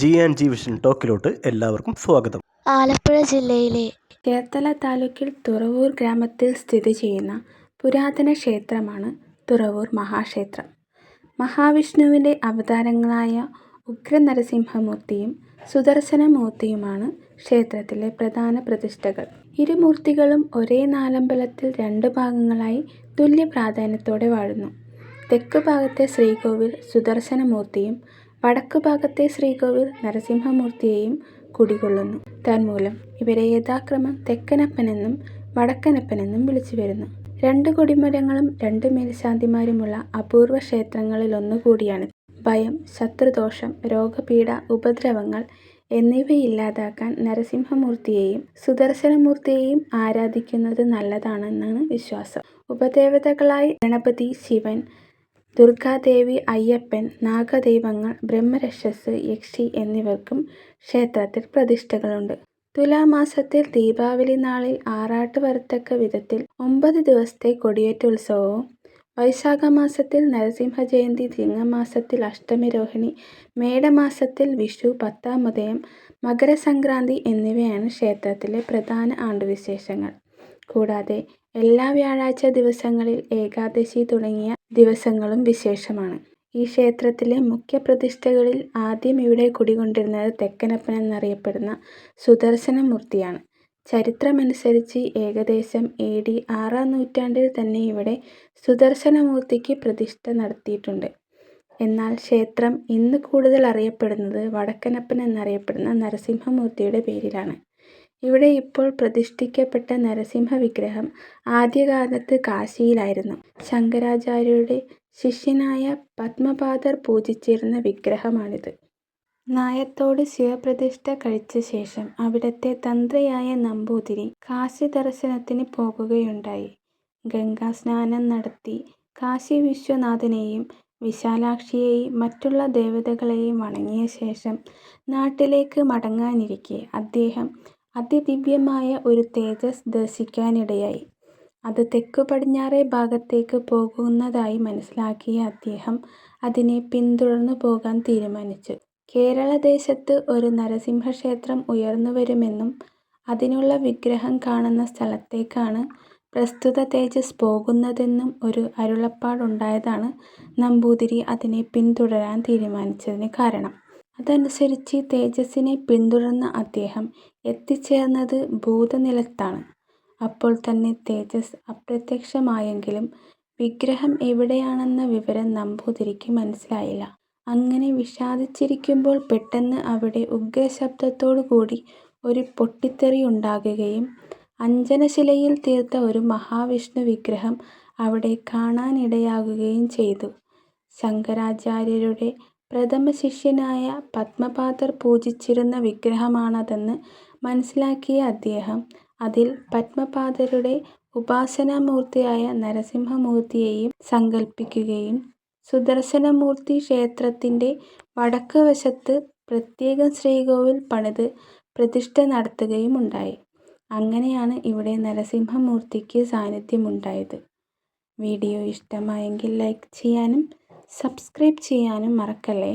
G and G vision ടോക്കിലോട്ട് എല്ലാവർക്കും സ്വാഗതം. ആലപ്പുഴ ജില്ലയിലെ ചേർത്തല താലൂക്കിൽ തുറവൂർ ഗ്രാമത്തിൽ സ്ഥിതി ചെയ്യുന്ന പുരാതന ക്ഷേത്രമാണ് തുറവൂർ മഹാക്ഷേത്രം. മഹാവിഷ്ണുവിന്റെ അവതാരങ്ങളായ ഉഗ്ര നരസിംഹമൂർത്തിയും സുദർശനമൂർത്തിയുമാണ് ക്ഷേത്രത്തിലെ പ്രധാന പ്രതിഷ്ഠകൾ. ഇരുമൂർത്തികളും ഒരേ നാലമ്പലത്തിൽ രണ്ട് ഭാഗങ്ങളായി തുല്യ പ്രാധാന്യത്തോടെ വാഴുന്നു. തെക്ക് ഭാഗത്തെ ശ്രീകോവിൽ സുദർശനമൂർത്തിയും വടക്ക് ഭാഗത്തെ ശ്രീകോവിൽ നരസിംഹമൂർത്തിയെയും കുടികൊള്ളുന്നു. തന്മൂലം ഇവരെ യഥാക്രമം തെക്കനപ്പനെന്നും വടക്കനപ്പനെന്നും വിളിച്ചു വരുന്നു. രണ്ട് കൊടിമരങ്ങളും രണ്ട് മേൽശാന്തിമാരുമുള്ള അപൂർവ ക്ഷേത്രങ്ങളിലൊന്നുകൂടിയാണ്. ഭയം ശത്രുദോഷം രോഗപീഡ ഉപദ്രവങ്ങൾ എന്നിവയില്ലാതാക്കാൻ നരസിംഹമൂർത്തിയെയും സുദർശനമൂർത്തിയെയും ആരാധിക്കുന്നത് നല്ലതാണെന്നാണ് വിശ്വാസം. ഉപദേവതകളായി ഗണപതി ശിവൻ ദുർഗാദേവി അയ്യപ്പൻ നാഗദൈവങ്ങൾ ബ്രഹ്മരക്ഷസ് യക്ഷി എന്നിവർക്കും ക്ഷേത്രത്തിൽ പ്രതിഷ്ഠകളുണ്ട്. തുലാമാസത്തിൽ ദീപാവലി നാളിൽ ആറാട്ട് വരത്തക്ക വിധത്തിൽ ഒമ്പത് ദിവസത്തെ വൈശാഖ മാസത്തിൽ നരസിംഹ ജയന്തി ചിങ്ങമാസത്തിൽ അഷ്ടമിരോഹിണി മേടമാസത്തിൽ വിഷു പത്താമുദയം മകരസംക്രാന്തി എന്നിവയാണ് ക്ഷേത്രത്തിലെ പ്രധാന ആണ്ടുവിശേഷങ്ങൾ. കൂടാതെ എല്ലാ വ്യാഴാഴ്ച ദിവസങ്ങളിൽ ഏകാദശി തുടങ്ങിയ ദിവസങ്ങളും വിശേഷമാണ്. ഈ ക്ഷേത്രത്തിലെ മുഖ്യ പ്രതിഷ്ഠകളിൽ ആദ്യം ഇവിടെ കുടികൊണ്ടിരുന്നത് തെക്കനപ്പൻ എന്നറിയപ്പെടുന്ന സുദർശനമൂർത്തിയാണ് ചരിത്രമനുസരിച്ച് ഏകദേശം എ ഡി ആറാം നൂറ്റാണ്ടിൽ തന്നെ ഇവിടെ സുദർശനമൂർത്തിക്ക് പ്രതിഷ്ഠ നടത്തിയിട്ടുണ്ട്. എന്നാൽ ക്ഷേത്രം ഇന്ന് കൂടുതൽ അറിയപ്പെടുന്നത് വടക്കനപ്പൻ എന്നറിയപ്പെടുന്ന നരസിംഹമൂർത്തിയുടെ പേരിലാണ്. ഇവിടെ ഇപ്പോൾ പ്രതിഷ്ഠിക്കപ്പെട്ട നരസിംഹ വിഗ്രഹം ആദ്യകാലത്ത് കാശിയിലായിരുന്നു. ശങ്കരാചാര്യരുടെ ശിഷ്യനായ പത്മപാദർ പൂജിച്ചിരുന്ന വിഗ്രഹമാണിത്. നായത്തോട് ശിവപ്രതിഷ്ഠ കഴിച്ച ശേഷം അവിടത്തെ തന്ത്രിയായ നമ്പൂതിരി കാശി ദർശനത്തിന് പോകുകയുണ്ടായി. ഗംഗാസ്നാനം നടത്തി കാശി വിശ്വനാഥനെയും വിശാലാക്ഷിയെയും മറ്റുള്ള ദേവതകളെയും വണങ്ങിയ ശേഷം നാട്ടിലേക്ക് മടങ്ങാനിരിക്കെ അദ്ദേഹം അതിദിവ്യമായ ഒരു തേജസ് ദർശിക്കാനിടയായി. അത് തെക്കു പടിഞ്ഞാറേ ഭാഗത്തേക്ക് പോകുന്നതായി മനസ്സിലാക്കിയ അദ്ദേഹം അതിനെ പിന്തുടർന്നു പോകാൻ തീരുമാനിച്ചു. കേരളദേശത്ത് ഒരു നരസിംഹക്ഷേത്രം ഉയർന്നു വരുമെന്നും അതിനുള്ള വിഗ്രഹം കാണുന്ന സ്ഥലത്തേക്കാണ് പ്രസ്തുത തേജസ് പോകുന്നതെന്നും ഒരു അരുളപ്പാടുണ്ടായതാണ് നമ്പൂതിരി അതിനെ പിന്തുടരാൻ തീരുമാനിച്ചതിന് കാരണം. അതനുസരിച്ച് തേജസ്സിനെ പിന്തുടർന്ന അദ്ദേഹം എത്തിച്ചേർന്നത് ഭൂതനിലത്താണ്. അപ്പോൾ തന്നെ തേജസ് അപ്രത്യക്ഷമായെങ്കിലും വിഗ്രഹം എവിടെയാണെന്ന വിവരം നമ്പൂതിരിക്ക് മനസ്സിലായില്ല. അങ്ങനെ വിഷാദിച്ചിരിക്കുമ്പോൾ പെട്ടെന്ന് അവിടെ ഉഗ്രശബ്ദത്തോടു കൂടി ഒരു പൊട്ടിത്തെറി ഉണ്ടാകുകയും അഞ്ജനശിലയിൽ തീർത്ത ഒരു മഹാവിഷ്ണു വിഗ്രഹം അവിടെ കാണാനിടയാകുകയും ചെയ്തു. ശങ്കരാചാര്യരുടെ പ്രഥമ ശിഷ്യനായ പത്മപാദർ പൂജിച്ചിരുന്ന വിഗ്രഹമാണതെന്ന് മനസ്സിലാക്കിയ അദ്ദേഹം അതിൽ പത്മപാദരുടെ ഉപാസനാമൂർത്തിയായ നരസിംഹമൂർത്തിയെയും സങ്കല്പിക്കുകയും സുദർശനമൂർത്തി ക്ഷേത്രത്തിന്റെ വടക്ക് വശത്ത് പ്രത്യേകം ശ്രീകോവിൽ പണിത് പ്രതിഷ്ഠ നടത്തുകയുമുണ്ടായി. അങ്ങനെയാണ് ഇവിടെ നരസിംഹമൂർത്തിക്ക് സാന്നിധ്യമുണ്ടായത്. വീഡിയോ ഇഷ്ടമായെങ്കിൽ ലൈക്ക് ചെയ്യാനും സബ്സ്ക്രൈബ് ചെയ്യാനും മറക്കല്ലേ?